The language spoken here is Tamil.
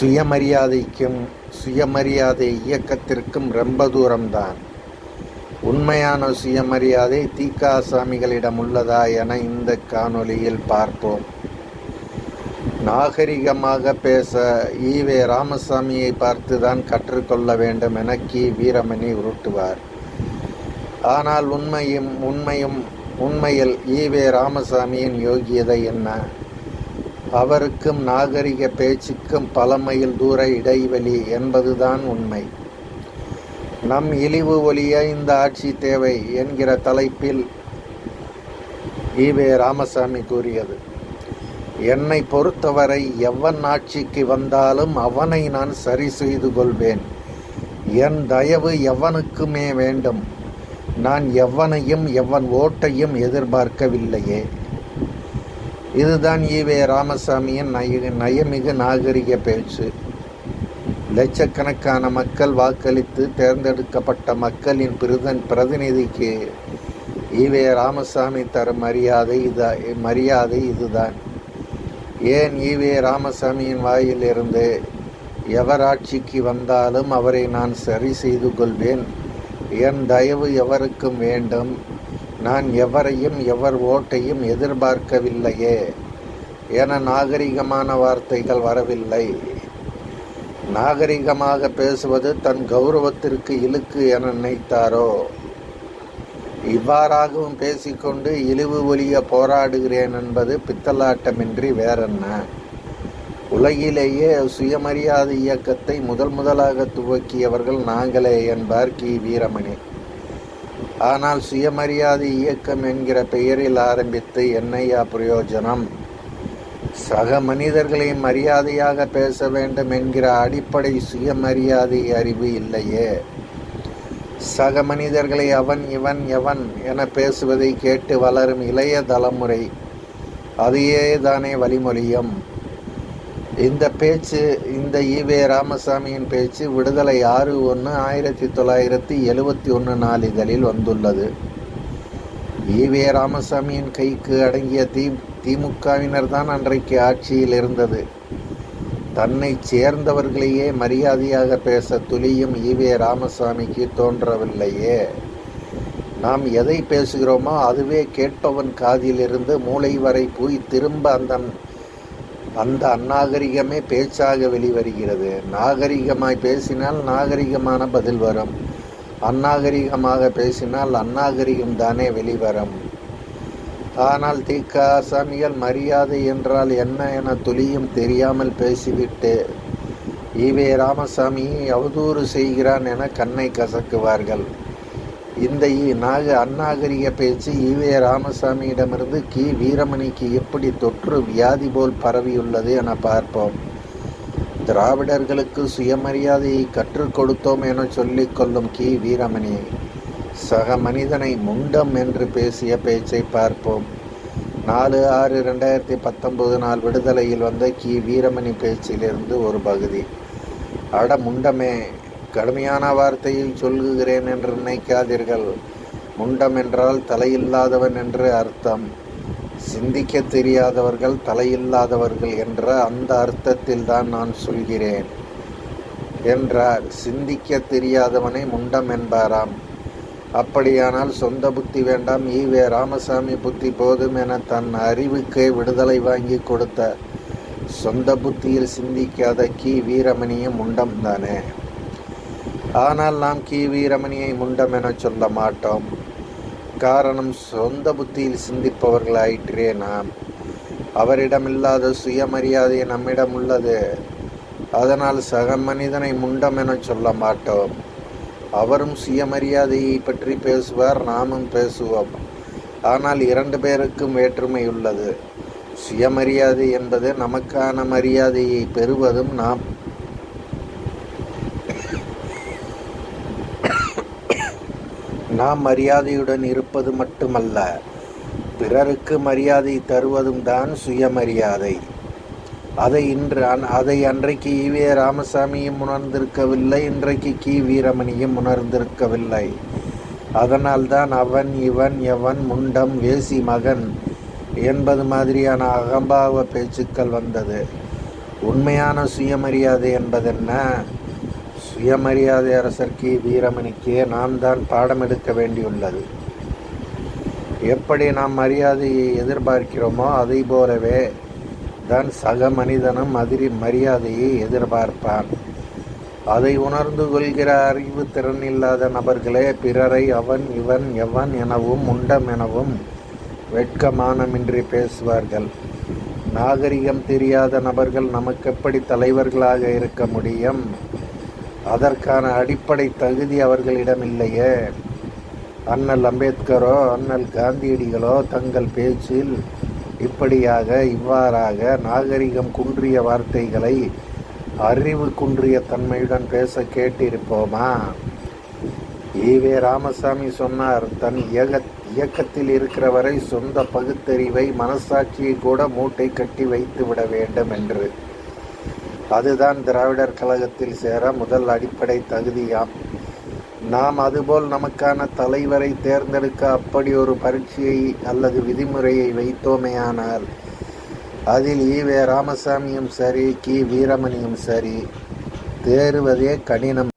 சுயமரியாதைக்கும் சுயமரியாதை இயக்கத்திற்கும் ரொம்ப தூரம்தான். உண்மையான சுயமரியாதை தீகா சாமிகளிடம் உள்ளதா என இந்த காணொளியில் பார்ப்போம். நாகரிகமாக பேச ஈவே ராமசாமியை பார்த்துதான் கற்றுக்கொள்ள வேண்டும் என கி. வீரமணி உருட்டுவார். ஆனால் உண்மையும் உண்மையும் உண்மையில் ஈவே ராமசாமியின் யோகியதை என்ன? அவருக்கும் நாகரிக பேச்சுக்கும் பல மைல் தூர இடைவெளி என்பதுதான் உண்மை. நம் இழிவு ஒழிய இந்த ஆட்சி தேவை என்கிற தலைப்பில் ஈவே ராமசாமி கூறியது. என்னை பொறுத்தவரை எவன் ஆட்சிக்கு வந்தாலும் அவனை நான் சரி செய்து கொள்வேன். என் தயவு எவனுக்குமே வேண்டும். நான் எவனையும் எவன் ஓட்டையும் எதிர்பார்க்கவில்லையே. இதுதான் ஈவே ராமசாமியின் நய நயமிகு நாகரிக பேச்சு. லட்சக்கணக்கான மக்கள் வாக்களித்து தேர்ந்தெடுக்கப்பட்ட மக்களின் பிரதன் பிரதிநிதிக்கு ஈவே ராமசாமி தரும் மரியாதை இதா மரியாதை இதுதான். ஏன் ஈவே ராமசாமியின் வாயிலிருந்து எவர் ஆட்சிக்கு வந்தாலும் அவரை நான் சரி செய்து கொள்வேன். என் தயவு எவருக்கும் வேண்டும். நான் எவரையும் எவர் ஓட்டையும் எதிர்பார்க்கவில்லையே. என நாகரிகமான வார்த்தைகள் வரவில்லை. நாகரிகமாக பேசுவது தன் கௌரவத்திற்கு இழுக்கு என நினைத்தாரோ? இவ்வாறாகவும் பேசிக்கொண்டு இழிவு ஒலிய போராடுகிறேன் என்பது பித்தலாட்டமின்றி வேறென்ன? உலகிலேயே சுயமரியாதை இயக்கத்தை முதல் முதலாக துவக்கியவர்கள் நாங்களே என்பார் கி. வீரமணி. ஆனால் சுயமரியாதை இயக்கம் என்கிற பெயரில் ஆரம்பித்து என்னையா பிரயோஜனம்? சக மனிதர்களை மரியாதையாக பேச வேண்டும் என்கிற அடிப்படை சுயமரியாதை அறிவு இல்லையே. சக மனிதர்களை அவன் இவன் எவன் என பேசுவதை கேட்டு வளரும் இளைய தலைமுறை அதையே தானே வழிமொழியும். இந்த பேச்சு இந்த ஈவே ராமசாமியின் பேச்சு விடுதலை ஆறு ஒன்று ஆயிரத்தி தொள்ளாயிரத்தி எழுவத்தி ஒன்று நாளிதழில் வந்துள்ளது. ஈவே ராமசாமியின் கைக்கு அடங்கிய தி திமுகவினர் தான் அன்றைக்கு ஆட்சியில் இருந்தது. தன்னை சேர்ந்தவர்களையே மரியாதையாக பேச துளியும் ஈவே ராமசாமிக்கு தோன்றவில்லையே. நாம் எதை பேசுகிறோமோ அதுவே கேட்பவன் காதிலிருந்து மூளை வரை போய் திரும்ப அந்த அந்த அந்நாகரிகமே பேச்சாக வெளிவருகிறது. நாகரிகமாய் பேசினால் நாகரிகமான பதில் வரும். அந்நாகரிகமாக பேசினால் அந்நாகரிகம் தானே வெளிவரும். ஆனால் தீகாசமிகள் மரியாதை என்றால் என்ன என துளியும் தெரியாமல் பேசிவிட்டு ஈவே ராமசாமியை அவதூறு செய்கிறான் என கண்ணை கசக்குவார்கள். இந்த நாக அந்நாகரிக பேச்சு ஈவே ராமசாமியிடமிருந்து கி. வீரமணிக்கு எப்படி தொற்று வியாதி போல் பரவியுள்ளது என பார்ப்போம். திராவிடர்களுக்கு சுயமரியாதையை கற்றுக் கொடுத்தோம் என சொல்லிக் கொள்ளும் கி. வீரமணி. சக மனிதனை முண்டம் என்று பேசிய பேச்சை பார்ப்போம். நாலு ஆறு ரெண்டாயிரத்தி பத்தொன்பது நாள் விடுதலையில் வந்த கி. வீரமணி பேச்சிலிருந்து ஒரு பகுதி. அட முண்டமே கடுமையான வார்த்தையை சொல்லுகிறேன் என்று நினைக்காதீர்கள். முண்டம் என்றால் தலையில்லாதவன் என்று அர்த்தம். சிந்திக்க தெரியாதவர்கள் தலையில்லாதவர்கள் என்ற அந்த அர்த்தத்தில் தான் நான் சொல்கிறேன். என்றார். சிந்திக்க தெரியாதவனை முண்டம் என்பாராம். அப்படியானால் சொந்த புத்தி வேண்டாம். ஈவே ராமசாமி புத்தி போதும் என தன் அறிவுக்கே விடுதலை வாங்கி கொடுத்த சொந்த புத்தியில் சிந்திக்காத கி. வீரமணியும் முண்டம் தானே? ஆனால் நாம் கி வீரமணியை முண்டம் என சொல்ல மாட்டோம். காரணம் சொந்த புத்தியில் சிந்திப்பவர்களாயிற்றே நாம். அவரிடமில்லாத சுயமரியாதை நம்மிடம் உள்ளது. அதனால் சக மனிதனை முண்டம் என சொல்ல மாட்டோம். அவரும் சுயமரியாதையை பற்றி பேசுவார் நாமும் பேசுவோம். ஆனால் இரண்டு பேருக்கும் வேற்றுமை உள்ளது. சுயமரியாதை என்பது நமக்கான மரியாதையை பெறுவதும் நாம் நாம் மரியாதையுடன் இருப்பது மட்டுமல்ல பிறருக்கு மரியாதை தருவதும் தான் சுயமரியாதை. அதை இன்று அதை அன்றைக்கு ஈவே ராமசாமியும் உணர்ந்திருக்கவில்லை இன்றைக்கு கி. வீரமணியும் உணர்ந்திருக்கவில்லை. அதனால்தான் அவன் இவன் எவன் முண்டம் வேசி மகன் என்பது மாதிரியான அகம்பாவ பேச்சுக்கள் வந்தது. உண்மையான சுயமரியாதை என்பதென்ன? சுயமரியாதை அரசர் கி வீரமணிக்கு நாம் தான் பாடம் எடுக்க வேண்டியுள்ளது. எப்படி நாம் மரியாதையை எதிர்பார்க்கிறோமோ அதை போலவே தான் சக மனிதனும் அதிரி மரியாதையை எதிர்பார்ப்பான். அதை உணர்ந்து கொள்கிற அறிவு திறன் இல்லாத நபர்களே பிறரை அவன் இவன் எவன் எனவும் உண்டம் எனவும் வெட்கமானமின்றி பேசுவார்கள். நாகரிகம் தெரியாத நபர்கள் நமக்கு எப்படி தலைவர்களாக இருக்க முடியும்? அதற்கான அடிப்படை தகுதி அவர்களிடம் இல்லையே அண்ணல் அம்பேத்கரோ அண்ணல் காந்தியடிகளோ தங்கள் பேச்சில் இப்படியாக இவ்வாறாக நாகரிகம் குன்றிய வார்த்தைகளை அறிவு குன்றிய தன்மையுடன் பேச கேட்டிருப்போமா? ஈவே ராமசாமி சொன்னார் தன் இயக இயக்கத்தில் இருக்கிற வரை சொந்த பகுத்தறிவை மனசாட்சியை கூட மூட்டை கட்டி வைத்து விட வேண்டும் என்று. அதுதான் திராவிடர் கழகத்தில் சேர முதல் அடிப்படை தகுதியாம். நாம் அதுபோல் நமக்கான தலைவரை தேர்ந்தெடுக்க அப்படி ஒரு பரீட்சையை அல்லது விதிமுறையை வைத்தோமேயானால் அதில் ஈவே ராமசாமியும் சரி கி. வீரமணியும் சரி தேறுவதே கடினம்.